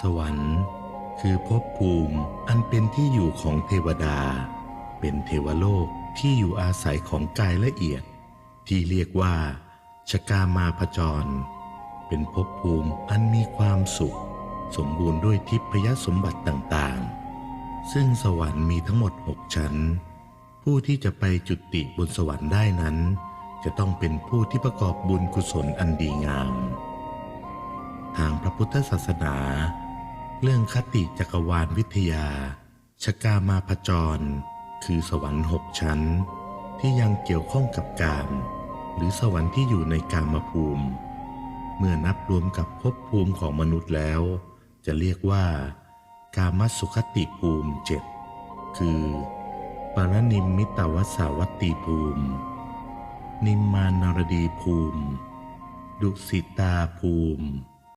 สวรรค์ คือภพภูมิอันเป็นที่อยู่ของเทวดา เป็นเทวโลกที่อยู่อาศัยของกายละเอียด ที่เรียกว่าชกามาพจร เป็นภพภูมิอันมีความสุข สมบูรณ์ด้วยทิพยสมบัติต่างๆ ซึ่งสวรรค์มีทั้งหมดหกชั้น ผู้ที่จะไปจุติบนสวรรค์ได้นั้น จะต้องเป็นผู้ที่ประกอบบุญกุศลอันดีงาม ทางพระพุทธศาสนา เรื่องคติจักรวาลวิทยา ชกามาพจร คือสวรรค์หกชั้น ที่ยังเกี่ยวข้องกับกาม หรือสวรรค์ที่อยู่ในกามภูมิ เมื่อนับรวมกับภพภูมิของมนุษย์แล้ว จะเรียกว่า กามสุขติภูมิเจ็ดคือปรนิมมิตวสาวัตตีภูมิ นิมมานารดีภูมิ ดุสิตาภูมิ